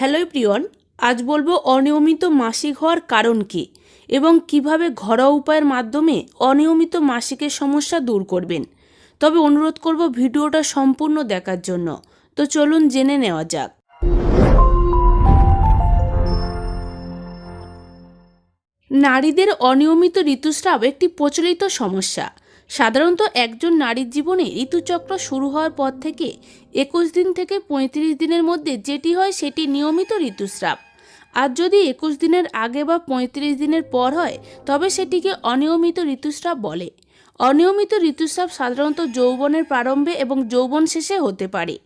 Hello প্রিয়ন আজ বলব অনিয়মিত মাসিক হওয়ার কারণ কী এবং কীভাবে ঘরোয়া উপায়ের মাধ্যমে অনিয়মিত মাসিকের সমস্যা দূর করবেন। তবে অনুরোধ করব ভিডিওটা সম্পূর্ণ দেখার জন্য। তো চলুন জেনে নেওয়া যাক। নারীদের অনিয়মিত ঋতুস্রাব একটি প্রচলিত সমস্যা। সাধারণত একজন নারীর জীবনে ঋতুচক্র শুরু হওয়ার পর থেকে একুশ দিন থেকে পঁয়ত্রিশ দিনের মধ্যে যেটি হয় সেটি নিয়মিত ঋতুস্রাব। আর যদি একুশ দিনের আগে বা পঁয়ত্রিশ দিনের পর হয়, তবে সেটিকে অনিয়মিত ঋতুস্রাব বলে। অনিয়মিত ঋতুস্রাব সাধারণত যৌবনের প্রারম্ভে এবং যৌবন শেষে হতে পারে।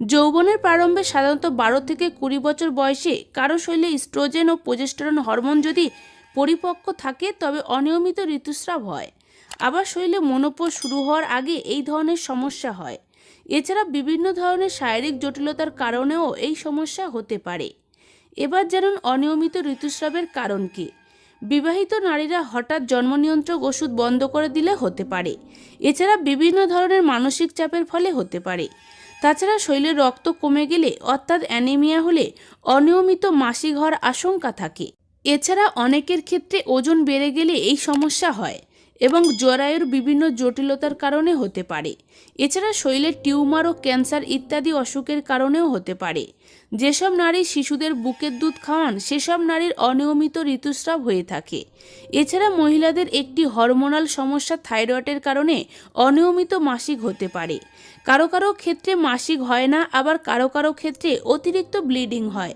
যৌবনের প্রারম্ভে সাধারণত বারো থেকে কুড়ি বছর বয়সে কারও শরীরে স্ট্রোজেন ও প্রোজেস্টেরন হরমোন যদি পরিপক্ক থাকে, তবে অনিয়মিত ঋতুস্রাব হয়। আবার শরীরে মনোপোষ শুরু হওয়ার আগে এই ধরনের সমস্যা হয়। এছাড়া বিভিন্ন ধরনের শারীরিক জটিলতার কারণেও এই সমস্যা হতে পারে। এবার জানুন অনিয়মিত ঋতুস্রাবের কারণ কী। বিবাহিত নারীরা হঠাৎ জন্মনিয়ন্ত্রক ওষুধ বন্ধ করে দিলে হতে পারে। এছাড়া বিভিন্ন ধরনের মানসিক চাপের ফলে হতে পারে। তাছাড়া শরীরে রক্ত কমে গেলে অর্থাৎ অ্যানিমিয়া হলে অনিয়মিত মাসিক হওয়ার আশঙ্কা থাকে। এছাড়া অনেকের ক্ষেত্রে ওজন বেড়ে গেলে এই সমস্যা হয়। এবং জরায়ুর বিভিন্ন জটিলতার কারণে হতে পারে। এছাড়া শরীরের টিউমার ও ক্যান্সার ইত্যাদি অসুখের কারণেও হতে পারে। যেসব নারী শিশুদের বুকের দুধ খাওয়ান, সেসব নারীর অনিয়মিত ঋতুস্রাব হয়ে থাকে। এছাড়া মহিলাদের একটি হরমোনাল সমস্যা থাইরয়েডের কারণে অনিয়মিত মাসিক হতে পারে। কারও কারও ক্ষেত্রে মাসিক হয় না, আবার কারও কারও ক্ষেত্রে অতিরিক্ত ব্লিডিং হয়।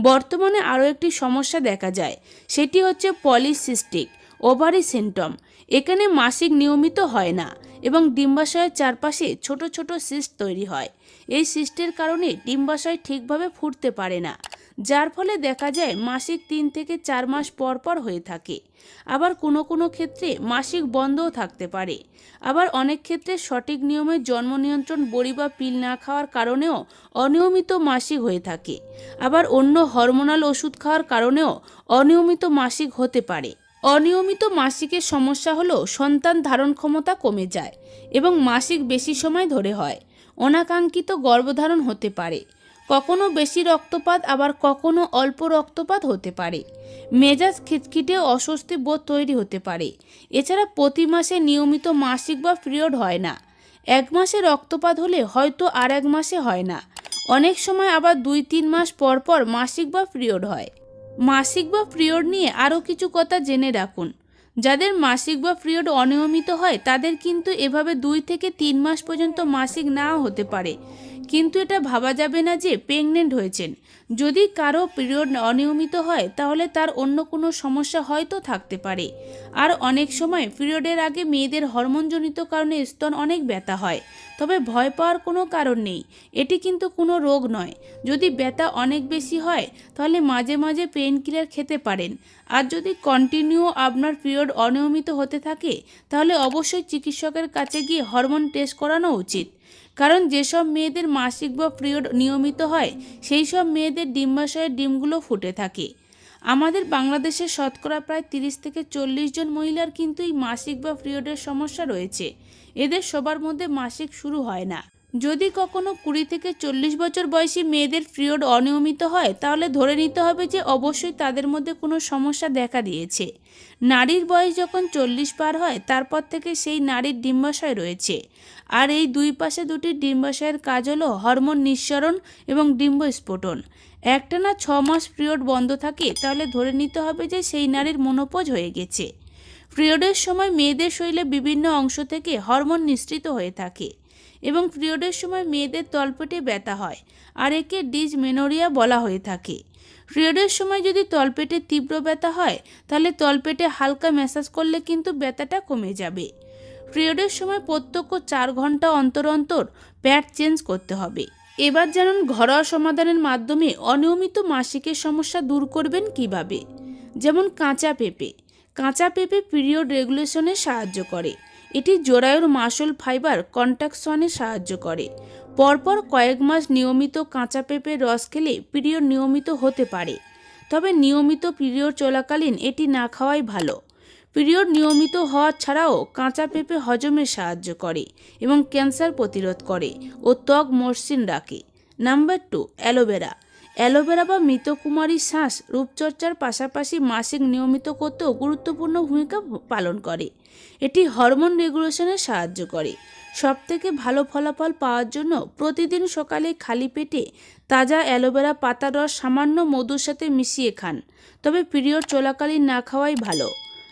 বর্তমানে আরও একটি সমস্যা দেখা যায়, সেটি হচ্ছে পলিসিস্টিক, ওভারি সিমটম। এখানে মাসিক নিয়মিত হয় না এবং ডিম্বাশয়ের চারপাশে ছোট ছোট সিস্ট তৈরি হয়। এই সিস্টের কারণে ডিম্বাশয় ঠিকভাবে ফুটতে পারে না, যার ফলে দেখা যায় মাসিক তিন থেকে চার মাস পর পর হয়ে থাকে। আবার কোনো কোনো ক্ষেত্রে মাসিক বন্ধও থাকতে পারে। আবার অনেক ক্ষেত্রে সঠিক নিয়মে জন্ম নিয়ন্ত্রণ বড়ি বা পিল না খাওয়ার কারণেও অনিয়মিত মাসিক হয়ে থাকে। আবার অন্য হরমোনাল ওষুধ খাওয়ার কারণেও অনিয়মিত মাসিক হতে পারে। অনিয়মিত মাসিকের সমস্যা হলো সন্তান ধারণ ক্ষমতা কমে যায় এবং মাসিক বেশি সময় ধরে হয়। অনাকাঙ্ক্ষিত গর্ভধারণ হতে পারে। কখনো বেশি রক্তপাত, আবার কখনো অল্প রক্তপাত হতে পারে। মেজাজ খিটখিটে, অস্বস্তি বোধ তৈরি হতে পারে। এছাড়া প্রতি মাসে নিয়মিত মাসিক বা পিরিয়ড হয় না। এক মাসে রক্তপাত হলে হয়তো আর এক মাসে হয় না। অনেক সময় আবার দুই তিন মাস পর পর মাসিক বা পিরিয়ড হয়। মাসিক বা পিরিয়ড নিয়ে আরও কিছু কথা জেনে রাখুন। যাদের মাসিক বা পিরিয়ড অনিয়মিত হয়, তাদের কিন্তু এভাবে দুই থেকে তিন মাস পর্যন্ত মাসিক না হতে পারে। কিন্তু এটা ভাবা যাবে না যে প্রেগনেন্ট হয়েছেন। যদি কারও পিরিয়ড অনিয়মিত হয়, তাহলে তার অন্য কোনো সমস্যা হয়তো থাকতে পারে। আর অনেক সময় পিরিয়ডের আগে মেয়েদের হরমোনজনিত কারণে স্তন অনেক ব্যথা হয়। তবে ভয় পাওয়ার কোনো কারণ নেই। এটি কিন্তু কোনো রোগ নয়। যদি ব্যথা অনেক বেশি হয়, তাহলে মাঝে মাঝে পেন কিলার খেতে পারেন। আর যদি কন্টিনিউ আপনার পিরিয়ড অনিয়মিত হতে থাকে, তাহলে অবশ্যই চিকিৎসকের কাছে গিয়ে হরমোন টেস্ট করানো উচিত। কারণ যেসব মেয়েদের মাসিক বা পিরিয়ড নিয়মিত হয় সেই সব মেয়েদের ডিম্বাশয়ের ডিমগুলো ফুটে থাকে। আমাদের বাংলাদেশে শতকরা প্রায় তিরিশ থেকে চল্লিশ জন মহিলার কিন্তু এই মাসিক বা পিরিয়ডের সমস্যা রয়েছে। এদের সবার মধ্যে মাসিক শুরু হয় না। যদি কখনো কুড়ি থেকে চল্লিশ বছর বয়সী মেয়েদের পিরিয়ড অনিয়মিত হয়, তাহলে ধরে নিতে হবে যে অবশ্যই তাদের মধ্যে কোনো সমস্যা দেখা দিয়েছে। নারীর বয়স যখন চল্লিশ পার হয়, তারপর থেকে সেই নারীর ডিম্বাশয় রয়েছে। আর এই দুই পাশে দুটি ডিম্বাশয়ের কাজ হলো হরমোন নিঃসরণ এবং ডিম্ব স্ফোটন। একটানা ছ মাস পিরিয়ড বন্ধ থাকে, তাহলে ধরে নিতে হবে যে সেই নারীর মনোপজ হয়ে গেছে। পিরিয়ডের সময় মেয়েদের শরীরে বিভিন্ন অংশ থেকে হরমোন নিঃসৃত হয়ে থাকে। এবং পিরিয়ডের সময় মেয়েদের তলপেটে ব্যথা হয়, আর একে ডিজমেনোরিয়া বলা হয়ে থাকে। পিরিয়ডের সময় যদি তলপেটে তীব্র ব্যথা হয়, তাহলে তলপেটে হালকা ম্যাসাজ করলে কিন্তু ব্যথাটা কমে যাবে। পিরিয়ডের সময় প্রত্যক্ষ চার ঘণ্টা অন্তর অন্তর প্যাড চেঞ্জ করতে হবে। এবার জানুন ঘরোয়া সমাধানের মাধ্যমে অনিয়মিত মাসিকের সমস্যা দূর করবেন কীভাবে? যেমন কাঁচা পেঁপে। কাঁচা পেঁপে পিরিয়ড রেগুলেশনে সাহায্য করে। এটি জরায়ুর মাসল ফাইবার কন্ট্রাকশনে সাহায্য করে। পরপর কয়েক মাস নিয়মিত কাঁচা পেঁপের রস খেলে পিরিয়ড নিয়মিত হতে পারে। তবে নিয়মিত পিরিয়ড চলাকালীন এটি না খাওয়াই ভালো। পিরিয়ড নিয়মিত হওয়া ছাড়াও কাঁচা পেঁপে হজমে সাহায্য করে এবং ক্যান্সার প্রতিরোধ করে ও ত্বক মসৃণ রাখে। Number two, aloe vera. অ্যালোভেরা বা মৃতকুমারী শ্বাস রূপচর্চার পাশাপাশি মাসিক নিয়মিত করতেও গুরুত্বপূর্ণ ভূমিকা পালন করে। এটি হরমোন রেগুলেশনে সাহায্য করে। সবথেকে ভালো ফলাফল পাওয়ার জন্য প্রতিদিন সকালে খালি পেটে তাজা অ্যালোভেরা পাতার রস সামান্য মধুর সাথে মিশিয়ে খান। তবে পিরিয়ড চলাকালীন না খাওয়াই ভালো।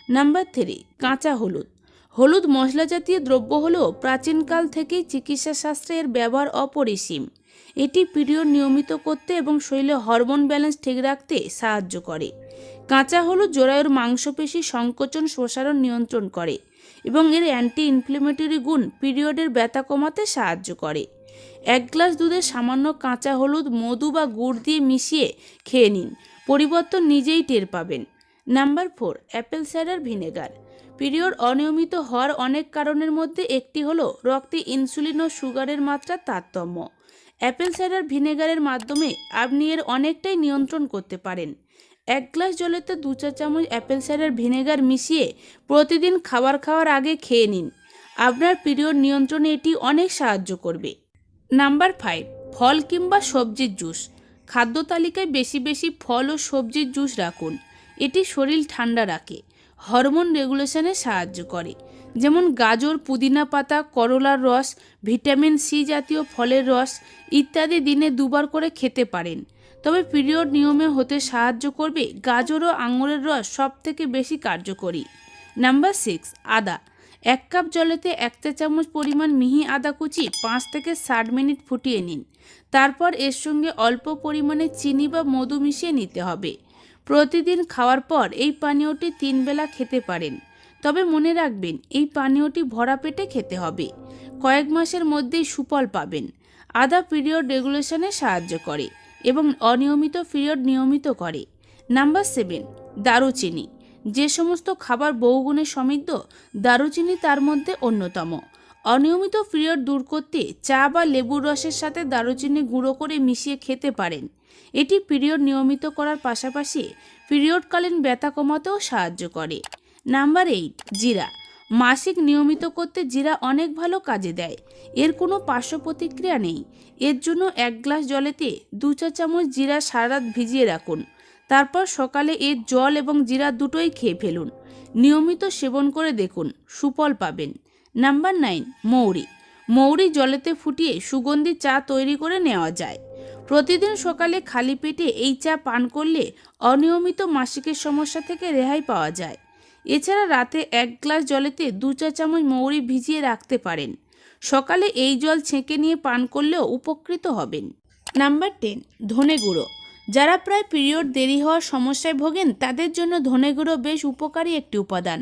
নাম্বার থ্রি, কাঁচা হলুদ। হলুদ মশলা জাতীয় দ্রব্য হলেও প্রাচীনকাল থেকেই চিকিৎসা শাস্ত্রে এর ব্যবহার অপরিসীম। এটি পিরিয়ড নিয়মিত করতে এবং শরীরে হরমোন ব্যালেন্স ঠিক রাখতে সাহায্য করে। কাঁচা হলুদ জরায়ুর মাংসপেশি সংকোচন প্রসারণ নিয়ন্ত্রণ করে এবং এর অ্যান্টি ইনফ্লেমেটরি গুণ পিরিয়ডের ব্যথা কমাতে সাহায্য করে। এক গ্লাস দুধে সামান্য কাঁচা হলুদ, মধু বা গুড় দিয়ে মিশিয়ে খেয়ে নিন। পরিবর্তন নিজেই টের পাবেন। Number four, apple cider vinegar. Period অনিয়মিত হওয়ার অনেক কারণের মধ্যে একটি হলো রক্তে ইনসুলিন ও সুগারের মাত্রার তারতম্য। অ্যাপেল সাইডার ভিনেগারের মাধ্যমে আপনি এর অনেকটাই নিয়ন্ত্রণ করতে পারেন। এক গ্লাস জলেতে দু চা চামচ অ্যাপেল সাইডার ভিনেগার মিশিয়ে প্রতিদিন খাবার খাওয়ার আগে খেয়ে নিন। আপনার পিরিয়ড নিয়ন্ত্রণে এটি অনেক সাহায্য করবে। নাম্বার ফাইভ, ফল কিংবা সবজির জুস। খাদ্য তালিকায় বেশি বেশি ফল ও সবজির জুস রাখুন। এটি শরীর ঠান্ডা রাখে, হরমোন রেগুলেশনে সাহায্য করে। যেমন গাজর, পুদিনা পাতা, করলার রস, ভিটামিন সি জাতীয় ফলের রস ইত্যাদি দিনে দুবার করে খেতে পারেন। তবে পিরিয়ড নিয়মে হতে সাহায্য করবে গাজর ও আঙুরের রস সব থেকে বেশি কার্যকরী। নাম্বার সিক্স আদা। এক কাপ জলেতে এক চা চামচ পরিমাণ মিহি আদা কুচি পাঁচ থেকে ষাট মিনিট ফুটিয়ে নিন। তারপর এর সঙ্গে অল্প পরিমাণে চিনি বা মধু মিশিয়ে নিতে হবে। প্রতিদিন খাওয়ার পর এই পানীয়টি তিন বেলা খেতে পারেন। তবে মনে রাখবেন, এই পানীয়টি ভরা পেটে খেতে হবে। কয়েক মাসের মধ্যেই সুফল পাবেন। আদা পিরিয়ড রেগুলেশনে সাহায্য করে এবং অনিয়মিত পিরিয়ড নিয়মিত করে। নাম্বার সেভেন, দারুচিনি। যে সমস্ত খাবার বহুগুণে সমৃদ্ধ, দারুচিনি তার মধ্যে অন্যতম। অনিয়মিত পিরিয়ড দূর করতে চা বা লেবুর রসের সাথে দারুচিনি গুঁড়ো করে মিশিয়ে খেতে পারেন। এটি পিরিয়ড নিয়মিত করার পাশাপাশি পিরিয়ডকালীন ব্যথা কমাতেও সাহায্য করে। নাম্বার এইট জিরা। মাসিক নিয়মিত করতে জিরা অনেক ভালো কাজে দেয়। এর কোনো পার্শ্ব প্রতিক্রিয়া নেই। এর জন্য এক গ্লাস জলেতে দু চা চামচ জিরা সারা রাত ভিজিয়ে রাখুন। তারপর সকালে এর জল এবং জিরা দুটোই খেয়ে ফেলুন। নিয়মিত সেবন করে দেখুন, সুফল পাবেন। নাম্বার নাইন মৌরি। মৌরি জলেতে ফুটিয়ে সুগন্ধি চা তৈরি করে নেওয়া যায়। প্রতিদিন সকালে খালি পেটে এই চা পান করলে অনিয়মিত মাসিকের সমস্যা থেকে রেহাই পাওয়া যায়। এছাড়া রাতে এক গ্লাস জলেতে দু চা চামচ মৌরি ভিজিয়ে রাখতে পারেন। সকালে এই জল ছেঁকে নিয়ে পান করলেও উপকৃত হবেন। নাম্বার টেন, ধনে গুঁড়ো। যারা প্রায় পিরিয়ড দেরি হওয়ার সমস্যায় ভোগেন, তাদের জন্য ধনে গুঁড়ো বেশ উপকারী একটি উপাদান।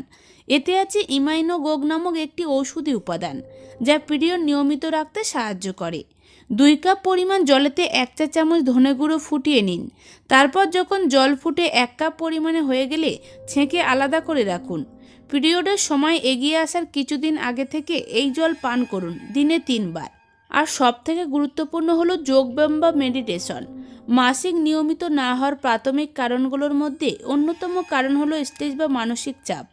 এতে আছে ইমাইনোগোগ নামক একটি ঔষধি উপাদান, যা পিরিয়ড নিয়মিত রাখতে সাহায্য করে। দুই কাপ পরিমাণ জলেতে এক চা চামচ ধনে গুঁড়ো ফুটিয়ে নিন। তারপর যখন জল ফুটে এক কাপ পরিমাণে হয়ে গেলে ছেঁকে আলাদা করে রাখুন। পিরিয়ডের সময় এগিয়ে আসার কিছুদিন আগে থেকে এই জল পান করুন, দিনে তিনবার। আর সব থেকে গুরুত্বপূর্ণ হলো যোগব্যায়াম বা মেডিটেশন। মাসিক নিয়মিত না হওয়ার প্রাথমিক কারণগুলোর মধ্যে অন্যতম কারণ হলো স্টেজ বা মানসিক চাপ।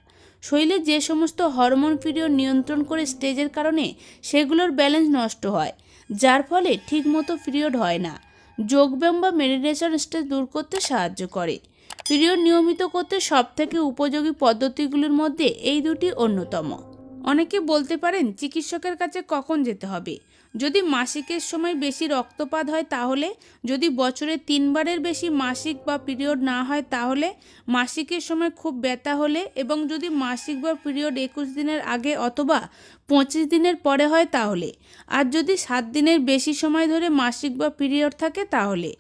শরীরে যে সমস্ত হরমোন পিরিয়ড নিয়ন্ত্রণ করে স্টেজের কারণে সেগুলোর ব্যালেন্স নষ্ট হয়। যার ফলে ঠিকমতো পিরিয়ড হয় না। যোগব্যায়াম বা মেডিটেশন স্ট্রেস দূর করতে সাহায্য করে। পিরিয়ড নিয়মিত করতে সবথেকে উপযোগী পদ্ধতিগুলির মধ্যে এই দুটি অন্যতম। অনেকে বলতে পারেন, চিকিৎসকের কাছে কখন যেতে হবে? যদি মাসিকের সময় বেশি রক্তপাত হয় তাহলে, যদি বছরে তিনবারের বেশি মাসিক বা পিরিয়ড না হয় তাহলে, মাসিকের সময় খুব ব্যথা হলে এবং যদি মাসিক বা পিরিয়ড একুশ দিনের আগে অথবা পঁচিশ দিনের পরে হয় তাহলে, আর যদি সাত দিনের বেশি সময় ধরে মাসিক বা পিরিয়ড থাকে তাহলে,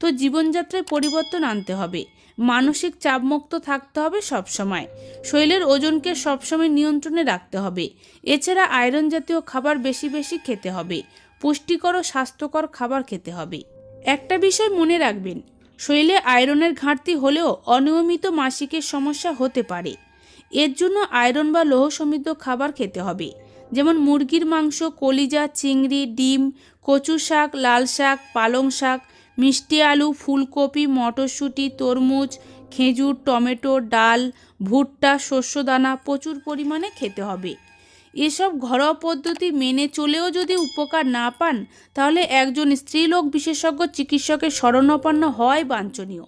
তো জীবনযাত্রায় পরিবর্তন আনতে হবে। মানসিক চাপমুক্ত থাকতে হবে সবসময়। শরীরের ওজনকে সবসময় নিয়ন্ত্রণে রাখতে হবে। এছাড়া আয়রন জাতীয় খাবার বেশি বেশি খেতে হবে। পুষ্টিকর ও স্বাস্থ্যকর খাবার খেতে হবে। একটা বিষয় মনে রাখবেন, শরীরে আয়রনের ঘাটতি হলেও অনিয়মিত মাসিকের সমস্যা হতে পারে। এর জন্য আয়রন বা লৌহ সমৃদ্ধ খাবার খেতে হবে। যেমন মুরগির মাংস, কলিজা, চিংড়ি, ডিম কচু শাক লাল শাক পালং শাক মিষ্টি আলু, ফুলকপি, মটরশুঁটি, তরমুজ, খেজুর, টমেটো, ডাল, ভুট্টা, শস্যদানা প্রচুর পরিমাণে খেতে হবে। এসব ঘরোয়া পদ্ধতি মেনে চলেও যদি উপকার না পান, তাহলে একজন স্ত্রীলোক বিশেষজ্ঞ চিকিৎসকের শরণাপন্ন হয় বাঞ্ছনীয়।